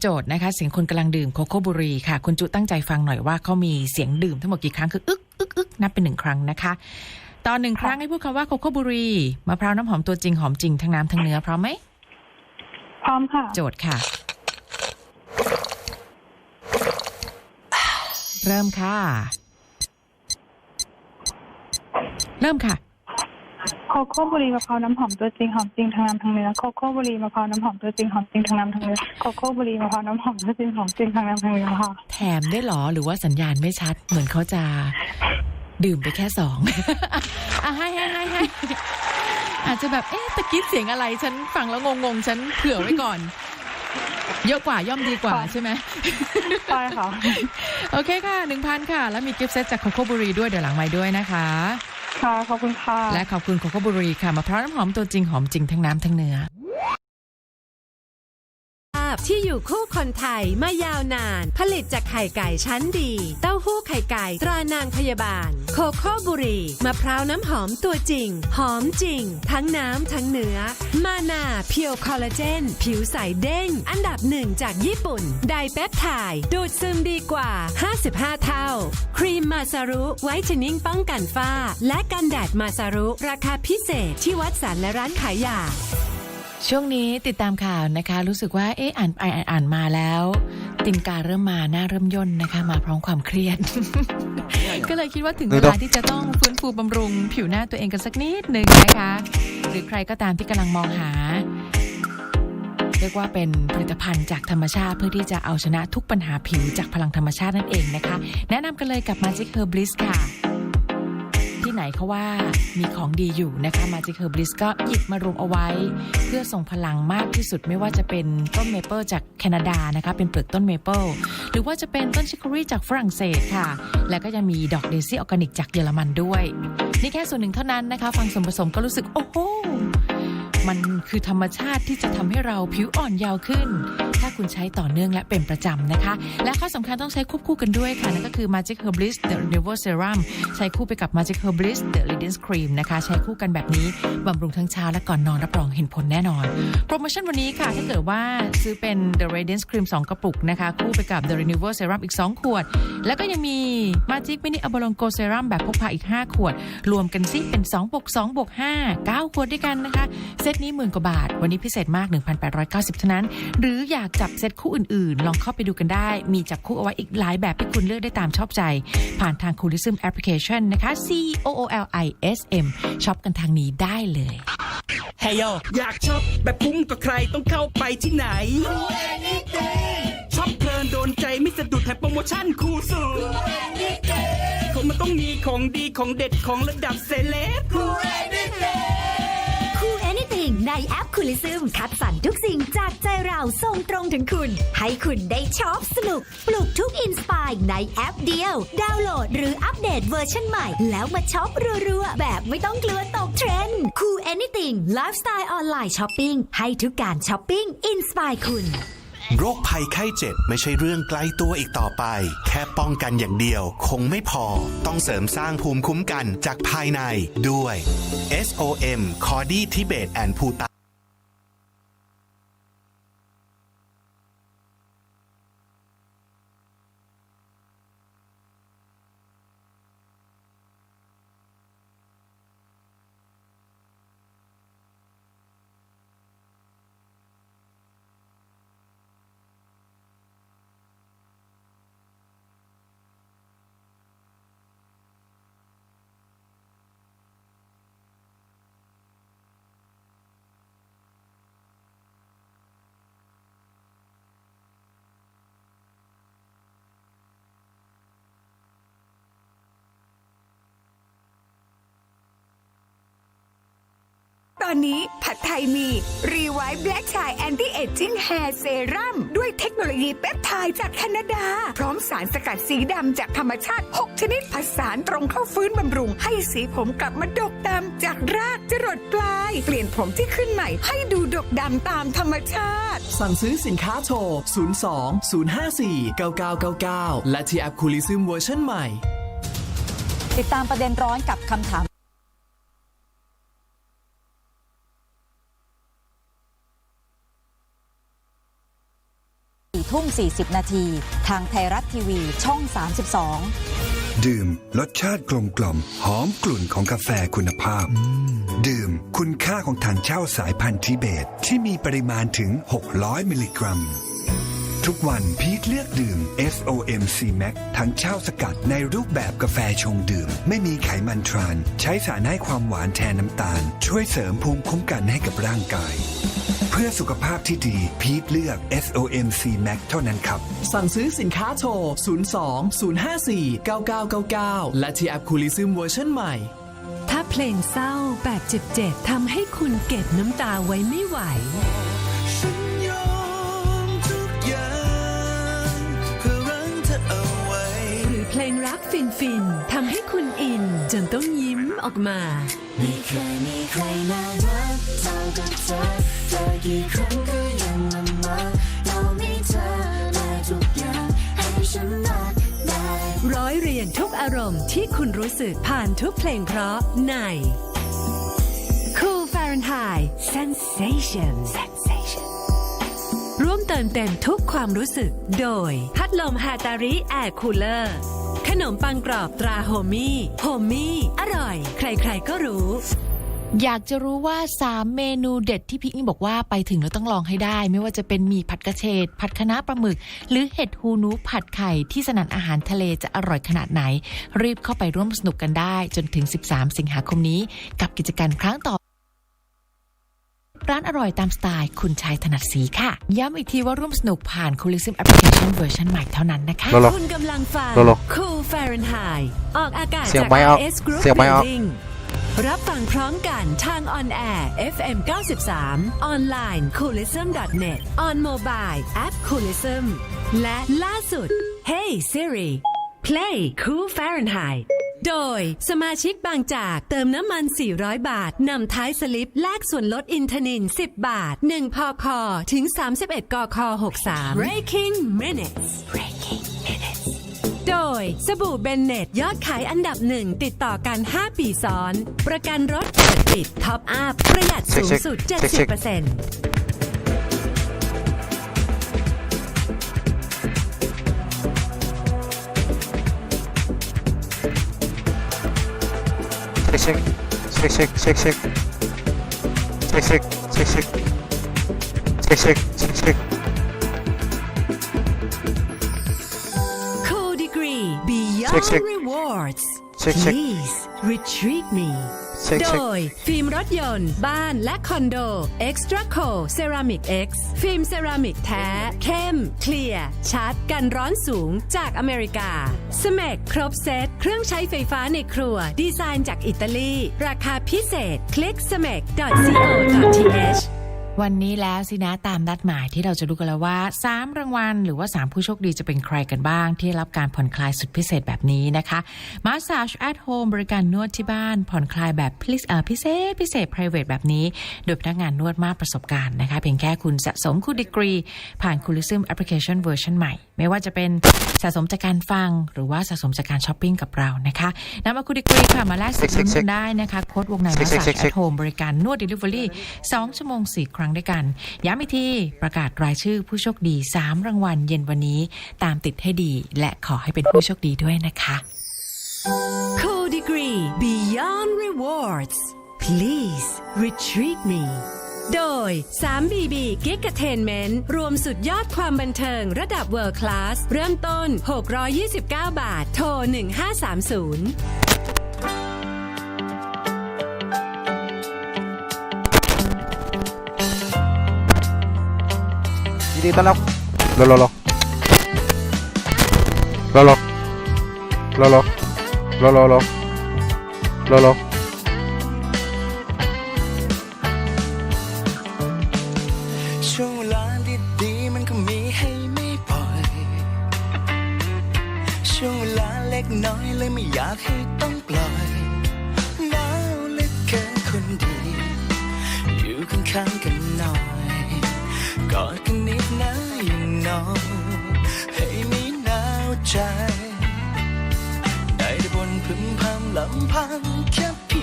โจทย์นะคะเสียงคนกำลังดื่มโคโค่บุหรีค่ะ คุณจุตั้งใจฟังหน่อยว่าเขามีเสียงดื่มทั้งหมดกี่ครั้งคืออึกอึกอึกนับเป็นหนึ่งครั้งนะคะ ตอนหนึ่งครั้งให้พูดคำว่าโคโค่บุหรีมะพร้าวน้ำหอมตัวจริงหอมจริงทั้งน้ำทั้งเนื้อพร้อมไหมพร้อมค่ะ โจทย์ค่ะ เริ่มค่ะ เริ่มค่ะ โคโค่บุหรีมะพร้าวน้ำหอมตัวจริงหอมจริงทั้งน้ำทั้งเนื้อโคโค่บุหรีมะพร้าวน้ำหอมตัวจริงหอมจริงทั้งน้ำทั้งเนื้อโคโค่บุหรีมะพร้าวน้ำหอมตัวจริงหอมจริงทั้งน้ำทั้งเนื้อค่ะแถมได้เหรอหรือว่าสัญญาณไม่ชัด เหมือนเขาจะดื่มไปแค่สองอะให้ให้ให้ให้อาจจะแบบเอ๊ะตะกี้เสียงอะไรฉันฟังแล้วงงๆ ฉันเผื่อไว้ก่อน เยอะกว่าย่อมดีกว่าค่ะใช่ไหมใช่ค่ะ โอเคค่ะหนึ่งพันค่ะ แล้วมีกิฟต์เซตจากโคโค่บุรีด้วยเดี๋ยวหลังไม้ด้วยนะคะ ค่ะ ขอบคุณค่ะ และขอบคุณโคโค่บุรีค่ะมะพร้าวน้ำหอมตัวจริงหอมจริงทั้งน้ำทั้งเนื้อ ที่อยู่คู่คนไทยมายาวนาน ผลิตจากไข่ไก่ชั้นดี เต้าหู้ไข่ไก่ตรานางพยาบาล โคโค่บุรีมะพร้าวน้ำหอมตัวจริง หอมจริง ทั้งน้ำทั้งเนื้อ มานาเพียวคอลลาเจน ผิวใสเด้ง อันดับหนึ่งจากญี่ปุ่น ไดเปปไทด์ดูดซึมดีกว่า 55 เท่า ครีมมาซารุไวท์เทนิ่งป้องกันฝ้า และกันแดดมาซารุ ราคาพิเศษที่วัดสันและร้านขายยา ช่วงนี้ติดตามข่าวนะคะ รู้สึกว่าเอ๊ะอ่านอ่านอ่านอ่านมาแล้ว ตินกาเริ่มมาหน้าเริ่มย่นนะคะ มาพร้อมความเครียด ก็เลยคิดว่าถึงเวลาที่จะต้องฟื้นฟูบำรุง ผิวหน้าตัวเองกันสักนิดหนึ่งนะคะ หรือใครก็ตามที่กำลังมองหา เรียกว่าเป็นผลิตภัณฑ์จากธรรมชาติเพื่อที่จะเอาชนะทุกปัญหาผิวจากพลังธรรมชาตินั่นเองนะคะ แนะนำกันเลยกับ Magic Herb Bliss ค่ะที่ ไหนเขาว่ามีของดีอยู่นะคะมาจิเคอร์บลิสก็หยิบมารวมเอาไว้ เพื่อส่งพลังมากที่สุดไม่ว่าจะเป็นต้นเมเปิลจากแคนาดานะคะเป็นเปลือกต้นเมเปิลหรือว่าจะเป็นต้นชิคอรี่จากฝรั่งเศสค่ะ และก็ยังมีดอกเดซี่ออร์แกนิกจากเยอรมันด้วย นี่แค่ส่วนหนึ่งเท่านั้นนะคะ ฟังส่วนผสมก็รู้สึกโอ้โห มันคือธรรมชาติที่จะทำให้เราผิวอ่อนยาวขึ้น ถ้าคุณใช้ต่อเนื่องและเป็นประจำนะคะ และข้อสำคัญต้องใช้ควบคู่กันด้วยค่ะ นั่นก็คือ Magic Herb Bliss The Renewal Serum ใช้คู่ไปกับ Magic Herb Bliss The Radiance Cream นะคะ ใช้คู่กันแบบนี้บำรุงทั้งเช้าและก่อนนอนรับรองเห็นผลแน่นอน โปรโมชั่นวันนี้ค่ะ ถ้าเกิดว่าซื้อเป็น The Radiance Cream 2 กระปุกนะคะ คู่ไปกับ The Renewal Serum อีก 2 ขวด แล้วก็ยังมี Magic Mini a b a l o n g o Serum แบบพกพาอีก 5 ขวด รวมกันซิเป็น2บวก2บวก5 9 ขวดด้วยกันนะคะเซตนี้หมื่นกว่าบาท วันนี้พิเศษมาก 1,890 เท่านั้น หรืออยากจับเซตคู่อื่นๆ ลองเข้าไปดูกันได้ มีจับคู่เอาไว้อีกหลายแบบให้คุณเลือกได้ตามชอบใจ ผ่านทาง Coolism Application นะคะ C O O L I S M ช็อปกันทางนี้ได้เลยเฮโยอยากช็อปแบบคุ้มกับใครต้องเข้าไปที่ไหนช็อปเพลินโดนใจไม่สะดุดแถมโปรโมชั่นคูสุดของมันต้องมีของดีของเด็ดของระดับเซเลบคูล Anything ในแอปคุลิซึมคัดสรรทุกสิ่งจากใจเราส่งตรงถึงคุณ ให้คุณได้ช็อปสนุก ปลุกทุกอินสปายในแอปเดียว ดาวน์โหลดหรืออัปเดตเวอร์ชันใหม่ แล้วมาช็อปรัวๆ แบบไม่ต้องกลัวตกเทรนด์คูล Anything ไลฟ์สไตล์ออนไลน์ช้อปปิ้งให้ทุกการช้อปปิ้งอินสปายคุณ โรคภัยไข้เจ็บไม่ใช่เรื่องไกลตัวอีกต่อไป แค่ป้องกันอย่างเดียว คงไม่พอ ต้องเสริมสร้างภูมิคุ้มกันจากภายในด้วย SOM c o r d y Tibet and p อนนี้ผัดไทยมี รีไวท์แบล็กชายแอนตี้เอจจิ้งแฮร์เซรั่มด้วยเทคโนโลยีเปปไทด์จากแคนาดา พร้อมสารสกัดสีดำจากธรรมชาติ 6 ชนิดผสานตรงเข้าฟื้นบำรุง ให้สีผมกลับมาดกดำจากรากจรดปลาย เปลี่ยนผมที่ขึ้นใหม่ ให้ดูดกดำตามธรรมชาติ สั่งซื้อสินค้าโทร 02 054 9999 และที่แอปคูลิซึมเวอร์ชันใหม่ ติดตามประเด็นร้อนกับคำถาม 4ทุ่ม 40 นาที ทางไทยรัฐทีวีช่อง 32 ดื่มรสชาติกลมกล่อม หอมกลุ่นของกาแฟคุณภาพ ดื่มคุณค่าของถังเช่าสายพันธุ์ทิเบต ที่มีปริมาณถึง 600 มิลลิกรัม ทุกวันพีทเลือกดื่ม SOM C Max ทั้งเช่าสกัดในรูปแบบกาแฟชงดื่ม ไม่มีไขมันทราน ใช้สารให้ความหวานแทนน้ำตาล ช่วยเสริมภูมิคุ้มกันให้กับร่างกาย พื่อสุขภาพที่ดี พีทเลือก SOM C Max เท่านั้นครับ สั่งซื้อสินค้าโทร 02 054 9999 และที่แอปคูลิซึมเวอร์ชันใหม่ ถ้าเพลงเศร้าแบบเจ็บๆทำให้คุณเก็บน้ำตาไว้ไม่ไหวฉันยอมทุกอย่างเพื่อรั้งเธอเอาไว้หรือเพลงรักฟินฟินๆทำให้คุณอินจนต้องยิ้ม ออกมา ไม่เคยมีใครน่ารักเท่ากับเธอเจอกี่ครั้งก็ยังละเมอเรามีเธอและทุกอย่างให้ฉันรักได้ร้อยเรียงทุกอารมณ์ที่คุณรู้สึกผ่านทุกเพลงเพราะใน Cool Fahrenheit Sensation Sensation ร่วมเติมเต็มทุกความรู้สึกโดย พัดลมฮาตาริแอร์คูลเลอร์ ขนมปังกรอบตราโฮมี่โฮมี่อร่อย ใครๆก็รู้ อยากจะรู้ว่า 3 เมนูเด็ดที่พี่อิงบอกว่าไปถึงแล้วต้องลองให้ได้ ไม่ว่าจะเป็นหมี่ผัดกระเฉดผัดคะน้าปลาหมึก หรือเห็ดฮูนูผัดไข่ที่สนันอาหารทะเลจะอร่อยขนาดไหน รีบเข้าไปร่วมสนุกกันได้ จนถึง 13 สิงหาคมนี้ กับกิจกรรมครั้งต่อร้านอร่อยตามสไตล์คุณชายถนัดสีค่ะ ย้ำอีกทีว่าร่วมสนุกผ่าน c o l i s m Application เวอร์ชันใหม่เท่านั้นนะคะ คุณกำลังฟัง Cool Fahrenheit ออกอากาศเสียงจาก ไม่ออก RS Group เสียงไม่ออก Building รับฟังพร้อมกันทางออนแอร์ FM 93 ออนไลน์ coolism.net on mobile app coolism และล่าสุด Hey Siri play Cool Fahrenheit โดยสมาชิกบางจากเติมน้ำมัน 400 บาท นำท้ายสลิปแลกส่วนลดอินทนิน 10 บาท 1พคถึง 31 กค63 Breaking Minutes Breaking Minutes โดย สบู่เบนเนตยอดขายอันดับหนึ่งติดต่อกัน 5 ปีซ้อน ประกันรถเปิดปิดท็อปอัพประหยัดสูงสุดเช็คเช็ค70%เช็คเช็คเช็คเช็คเช็คเช็คเช็คเช็คเช็คเช็คเช็คเช็ค Beyond Check, check. Rewards Check, check. Please Retreat Me เช็คโดเช็คย ฟิล์มรถยนต์ บ้านและคอนโด Extra Co Ceramic X ฟิล์มเซรามิกแท้ เข้ม เคลียร์ ชัด กันร้อนสูงจากอเมริกาสเมกครบเซต เครื่องใช้ไฟฟ้าในครัว ดีไซน์จากอิตาลี ราคาพิเศษ คลิก s m e c co.th วันนี้แล้วสินะตามนัดหมายที่เราจะรู้กันแล้วว่า 3 รางวัลหรือว่า 3 ผู้โชคดีจะเป็นใครกันบ้าง ที่รับการผ่อนคลายสุดพิเศษแบบนี้นะคะ Massage at Home บริการนวดที่บ้าน ผ่อนคลายแบบพิเอ่อพิเศษ พิเศษ private แบบนี้ โดยพนักงานนวดมากประสบการณ์นะคะเพียงแค่คุณสะสมคูดีกรี ผ่าน c o l i s m Application เวอร์ชันใหม่ ไม่ว่าจะเป็นสะสมจากการฟัง หรือว่าสะสมจากการช้อปปิ้งกับเรานะคะนำเอาคูดีกรีค่ะมาแลกสิทธิ์ลุ้นกันได้นะคะโค้ดวงใน Massage at Home บริการนวด Delivery 2ชั่วโมง4ครั้งด้วยกัน ย้ำอีกทีประกาศรายชื่อผู้โชคดี 3 รางวัลเย็นวันนี้ตามติดให้ดี และขอให้เป็นผู้โชคดีด้วยนะคะ Cool Degree Beyond Rewards Please Retreat Me โดย 3BB g i g a t a i n m e n t รวมสุดยอดความบันเทิงระดับ World Class เริ่มต้น 629 บาท โทร 1530 ดีต้อนรับรอรอรอรอรอรอรอรอรอรอรอรอช่วงเวลาดีๆมันก็มีให้ไม่บ่อยช่วงเวลาเล็กน้อยเลยไม่อยากให้ต้องปล่อยหนาวเหลือเกินคนดี อยู่ข้างๆกันหน่อยกอดกันนิดนะ อย่าให้ไม่หนาวใจ ได้แต่บนพึมพำลำพังแค่